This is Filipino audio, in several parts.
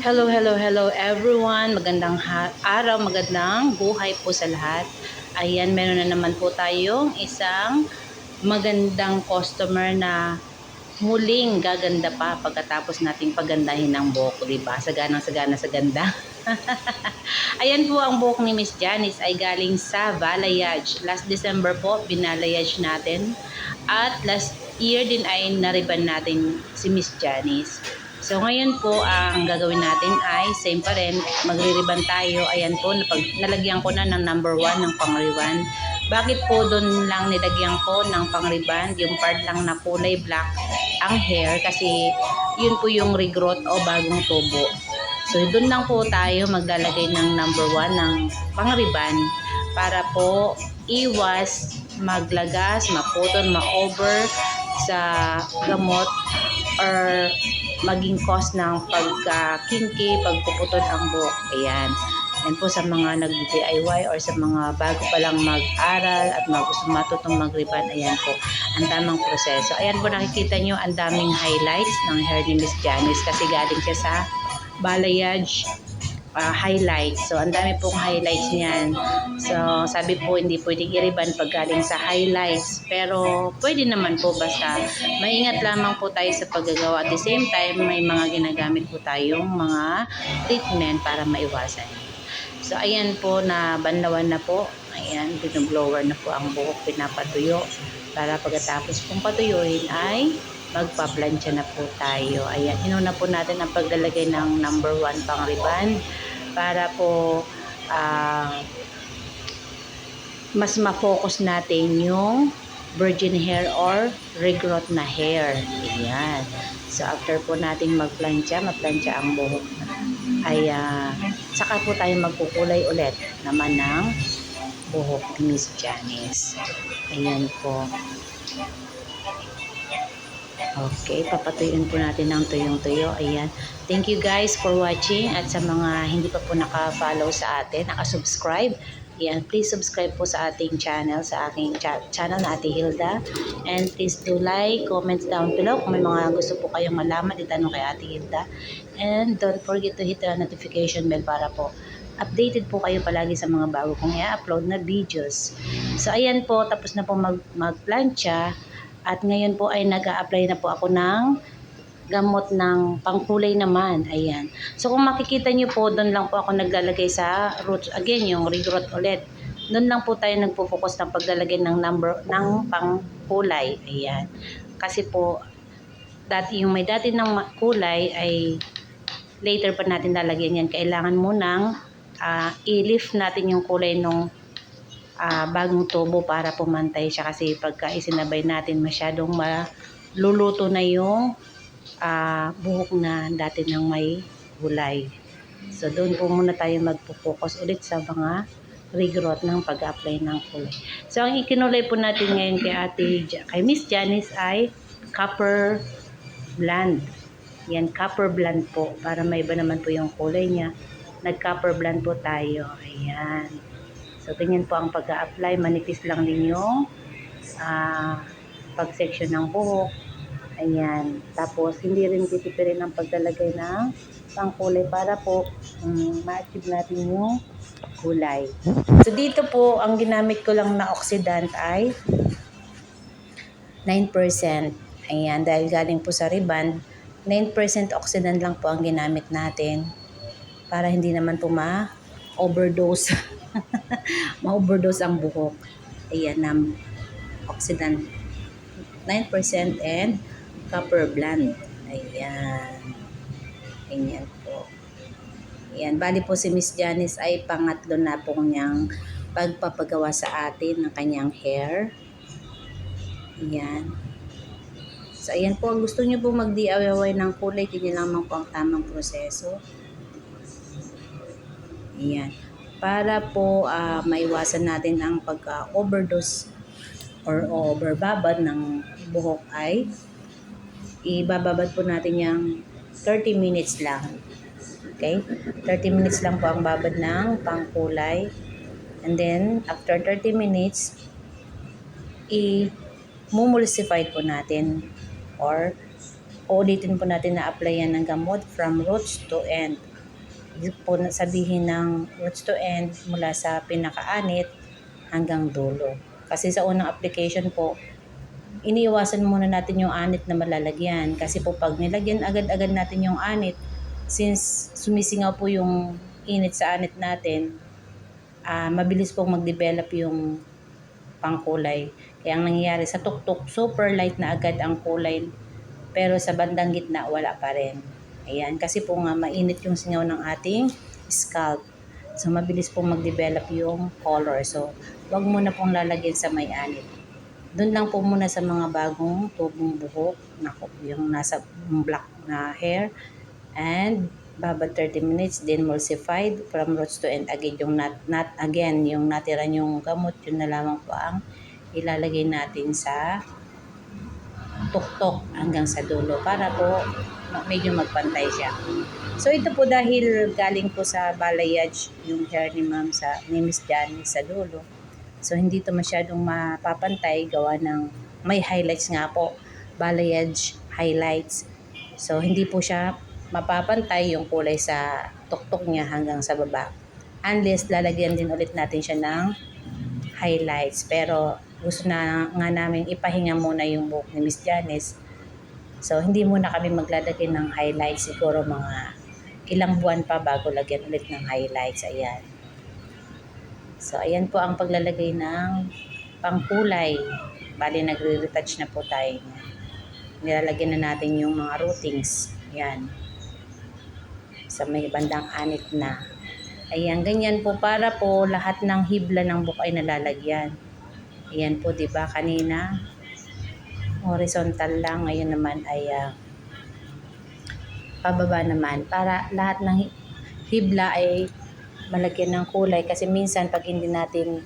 Hello, hello, hello everyone. Magandang araw, magandang buhay po sa lahat. Ayan, meron na naman po tayong isang magandang customer na muling gaganda pa pagkatapos nating pagandahin ng buhok, di ba? Sagana sa ganda. Ayan po ang buhok ni Miss Janice ay galing sa balayage. Last December po, binalayage natin. At last year din ay nariban natin si Miss Janice. So ngayon po, ang gagawin natin ay same pa rin, magre-ribbon tayo. Ayan po, napag, nalagyan ko na ng number 1 ng pang-ribbon. Bakit po doon lang nilagyan ko ng pang-ribbon, yung part lang na kulay black ang hair kasi yun po yung regrowth o bagong tubo. So doon lang po tayo maglalagay ng number 1 ng pang-ribbon para po iwas maglagas, maputol, ma-over sa gamot or maging cause ng pagka-kinky, pagpuputol ang buhok. Ayan. Yan po sa mga nag-DIY or sa mga bago pa lang mag-aral at mag gusto matutong mag-ribbon, ayan po, ang tamang proseso. Ayan po nakikita nyo ang daming highlights ng hair ni Miss Janice kasi galing siya sa balayage uh, highlights. So, ang dami pong highlights niyan. So, sabi po, hindi pwedeng i-ribbon pag galing sa highlights. Pero, pwede naman po basta maingat lamang po tayo sa paggagawa. At the same time, may mga ginagamit po tayong mga treatment para maiwasan. So, ayan po, na banlawan na po. Ayan, binublower na po ang buhok, pinapatuyo. Para pagkatapos pong patuyuin ay magpa-plancha na po tayo. Ayan, inuna po natin ang paglalagay ng number 1 pang ribbon para po uh, mas ma-focus natin yung virgin hair or regrowth na hair. Ayan. So, after po nating magplancha, magplancha ang buhok ay uh, saka po tayo magkukulay ulit naman ng buhok ni Miss Janice. Ayan po. Okay, papatuyuin po natin ng tuyong-tuyo. Ayan. Thank you guys for watching at sa mga hindi pa po naka-follow sa atin, naka-subscribe. Ayan, please subscribe po sa ating channel, sa aking cha channel na Ate Hilda. And please do like, comment down below kung may mga gusto po kayong malaman, itanong kay Ate Hilda. And don't forget to hit the notification bell para po updated po kayo palagi sa mga bago kong i-upload na videos. So, ayan po, tapos na po mag, mag-plancha. At ngayon po ay nag apply na po ako ng gamot ng pangkulay naman. Ayan. So kung makikita nyo po, doon lang po ako naglalagay sa roots. Again, yung regrowth ulit. Doon lang po tayo nagpo-focus ng paglalagay ng number ng pangkulay. Ayan. Kasi po, dati yung may dati ng kulay ay later pa natin lalagyan yan. Kailangan mo nang uh, i-lift natin yung kulay nung uh, bagong tubo para pumantay siya kasi pagka isinabay natin masyadong maluluto na yung uh, buhok na dati ng may gulay. So doon po muna tayo magpo-focus ulit sa mga regrowth ng pag-apply ng kulay. So ang ikinulay po natin ngayon kay Ate kay Miss Janice ay copper blend. Yan, copper blend po para may iba naman po yung kulay niya. Nag-copper blend po tayo. Ayan. So, ganyan po ang pag-a-apply. Manipis lang din yung uh, pag-section ng buhok. Ayan. Tapos, hindi rin titipirin ang paglalagay ng pangkulay para po um, ma-achieve natin yung kulay. So, dito po, ang ginamit ko lang na oxidant ay 9%. Ayan, dahil galing po sa ribbon, 9% oxidant lang po ang ginamit natin para hindi naman po ma-overdose. ma-overdose ang buhok. Ayan, ng oxidant 9% and copper blend. Ayan. Ayan po. Ayan. Bali po si Miss Janice ay pangatlo na po niyang pagpapagawa sa atin ng kanyang hair. Ayan. So, ayan po. Gusto niyo po mag-DIY ng kulay, ganyan lang po ang tamang proseso. Ayan para po uh, maiwasan natin ang pagka-overdose or overbabad ng buhok ay ibababad po natin yung 30 minutes lang. Okay? 30 minutes lang po ang babad ng pangkulay. And then, after 30 minutes, i-mumulsify po natin or ulitin po natin na applyan ng gamot from roots to end po na sabihin ng roots to end mula sa pinakaanit hanggang dulo. Kasi sa unang application po, iniiwasan muna natin yung anit na malalagyan. Kasi po pag nilagyan agad-agad natin yung anit, since sumisingaw po yung init sa anit natin, ah, mabilis pong mag-develop yung pangkulay. Kaya ang nangyayari sa tuktok, super light na agad ang kulay. Pero sa bandang gitna, wala pa rin. Ayan, kasi po nga mainit yung singaw ng ating scalp. So, mabilis pong mag-develop yung color. So, wag mo na pong lalagyan sa may anit. Doon lang po muna sa mga bagong tubong buhok, na, yung nasa black na hair. And, babad 30 minutes, then emulsified from roots to end. Again, yung not, not again, yung natira yung gamot, yun na lamang po ang ilalagay natin sa tuktok hanggang sa dulo para po medyo magpantay siya. So ito po dahil galing po sa balayage yung hair ni ma'am sa ni Miss Janice sa dulo. So hindi to masyadong mapapantay gawa ng may highlights nga po, balayage highlights. So hindi po siya mapapantay yung kulay sa tuktok niya hanggang sa baba. Unless lalagyan din ulit natin siya ng highlights. Pero gusto na nga namin ipahinga muna yung buhok ni Miss Janice. So, hindi muna kami maglalagay ng highlights. Siguro mga ilang buwan pa bago lagyan ulit ng highlights. Ayan. So, ayan po ang paglalagay ng pangkulay. Bali, nagre-retouch na po tayo. Nilalagyan na natin yung mga routings. Ayan. Sa may bandang anit na. Ayan, ganyan po para po lahat ng hibla ng buhok ay nalalagyan. Ayan po, 'di ba? Kanina horizontal lang, ngayon naman ay ah, pababa naman para lahat ng hi- hibla ay malagyan ng kulay kasi minsan pag hindi natin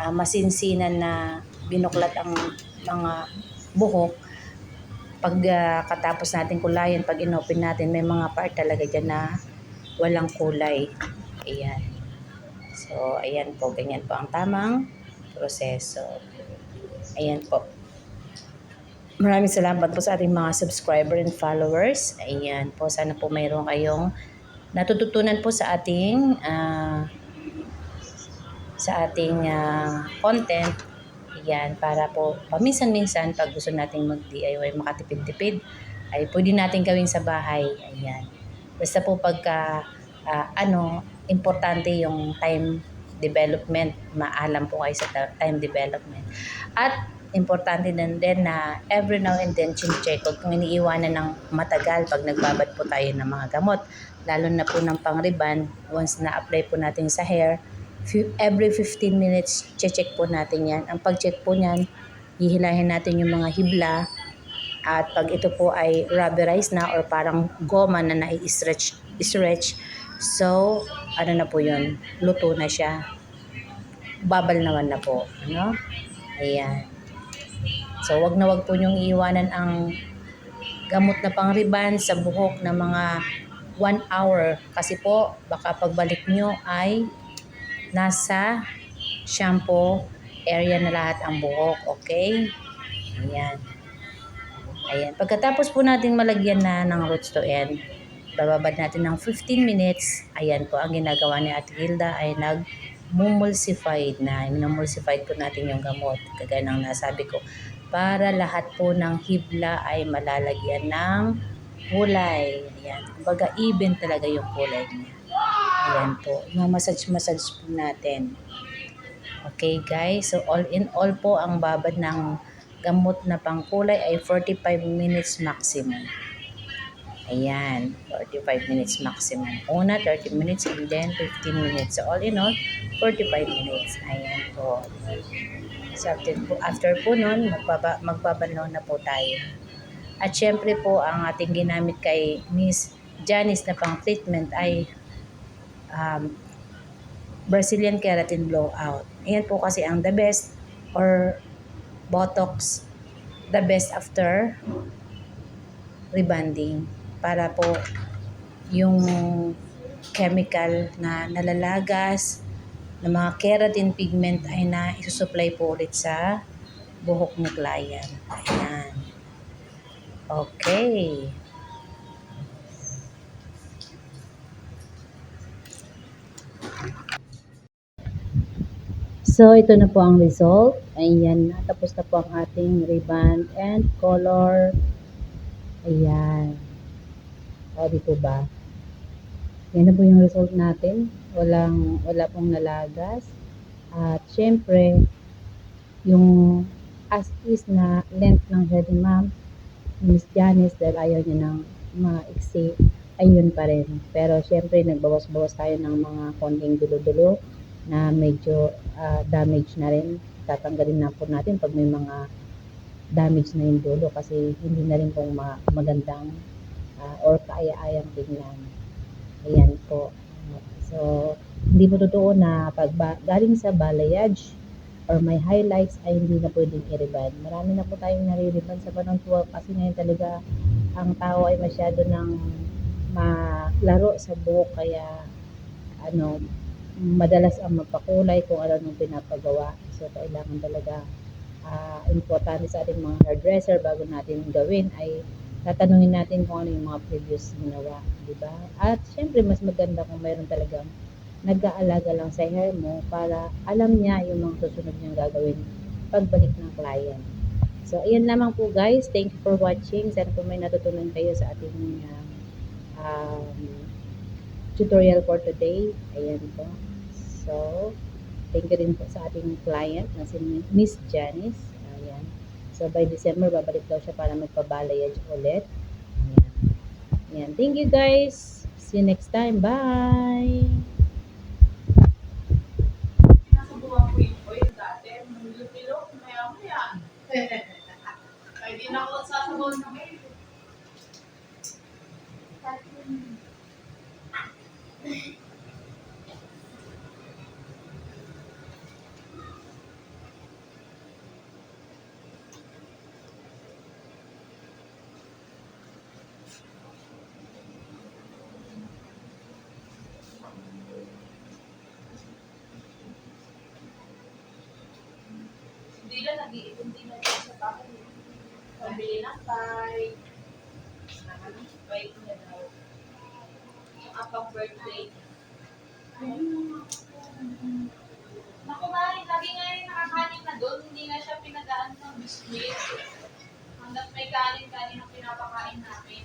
ah, masinsinan na binuklat ang mga buhok pag ah, katapos natin kulayan, pag inopen natin, may mga part talaga dyan na walang kulay. Ayan. So, ayan po, ganyan po ang tamang proseso. Ayan po. Maraming salamat po sa ating mga subscriber and followers. Ayan po, sana po mayroon kayong natututunan po sa ating ah, sa ating ah, content. Ayan, para po paminsan-minsan pag gusto nating mag-DIY, makatipid-tipid, ay pwede natin gawin sa bahay. Ayan. Basta po pagka ah, ano, importante yung time development, maalam po kayo sa time development. At importante din din na every now and then check kung iniiwanan ng matagal pag nagbabad po tayo ng mga gamot. Lalo na po ng pangriban, once na-apply po natin sa hair, every 15 minutes, check po natin yan. Ang pag-check po niyan, hihilahin natin yung mga hibla at pag ito po ay rubberized na or parang goma na nai-stretch, stretch, so ano na po yun, luto na siya. Babal naman na po. Ano? Ayan. So, wag na wag po niyong iiwanan ang gamot na pangriban sa buhok na mga 1 hour. Kasi po, baka pagbalik nyo ay nasa shampoo area na lahat ang buhok. Okay? Ayan. Ayan. Pagkatapos po natin malagyan na ng roots to end, bababad natin ng 15 minutes. Ayan po, ang ginagawa ni Ate Hilda ay nag mumulsified na. Minumulsified po natin yung gamot. Kagaya ng nasabi ko. Para lahat po ng hibla ay malalagyan ng kulay. Ayan. Kumbaga, even talaga yung kulay niya. Ayan po. Mamasage-massage po natin. Okay guys, so all in all po ang babad ng gamot na pangkulay ay 45 minutes maximum. Ayan, 45 minutes maximum. Una, 30 minutes and then 15 minutes. So all in all, 45 minutes. Ayan po. So after po, after po nun, magbaba, magbabanlaw na po tayo. At syempre po, ang ating ginamit kay Miss Janice na pang treatment ay um, Brazilian Keratin Blowout. Ayan po kasi ang the best or Botox the best after rebonding para po yung chemical na nalalagas ng mga keratin pigment ay na isusupply po ulit sa buhok ng client. Ayan. Okay. So, ito na po ang result. Ayan, natapos na po ang ating reband and color. Ayan. O, di po ba? Yan na po yung result natin. Walang, wala pong nalagas. At syempre, yung as is na length ng hair ma'am, Miss Janice, dahil ayaw niya ng maiksi, ayun pa rin. Pero syempre, nagbawas-bawas tayo ng mga konting dulo-dulo na medyo ah, damage na rin. Tatanggalin na po natin pag may mga damage na yung dulo kasi hindi na rin pong ma- magandang ah, or kaaya-ayang tingnan. Ayan po. So, hindi po totoo na pag ba- galing sa balayage or may highlights ay hindi na pwedeng i-ribbon. Marami na po tayong nare-ribbon sa panahon po kasi ngayon talaga ang tao ay masyado ng malaro sa buhok kaya ano madalas ang magpakulay kung ano nung pinapagawa. So, kailangan talaga ah, importante sa ating mga hairdresser bago natin gawin ay tatanungin natin kung ano yung mga previous ginawa, di ba? At syempre mas maganda kung mayroon talagang nag-aalaga lang sa hair mo para alam niya yung mga susunod niyang gagawin pagbalik ng client. So, ayan lamang po guys. Thank you for watching. Sana po may natutunan kayo sa ating um, um, tutorial for today. Ayan po. So, thank you rin po sa ating client na si Miss Janice. Ayan. So, by December, babalik daw siya para magpabalayage ulit. Ayan. Ayan. Thank you guys. See you next time. Bye! Di na ako sasabaw na ngayon. Hindi lang nag-iipon din na sa bahay. Pabili ng bike. Bike niya daw. Yung apang birthday. Naku, Mari, lagi nga yung nakakanin na doon. Hindi na siya pinagaan ng biscuit. Hanggat may kanin-kanin ang pinapakain namin.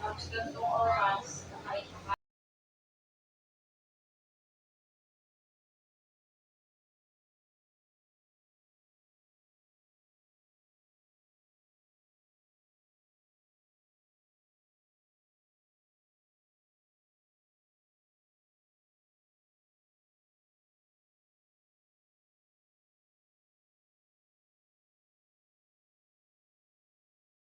Tapos gantong oras, kakain-kakain.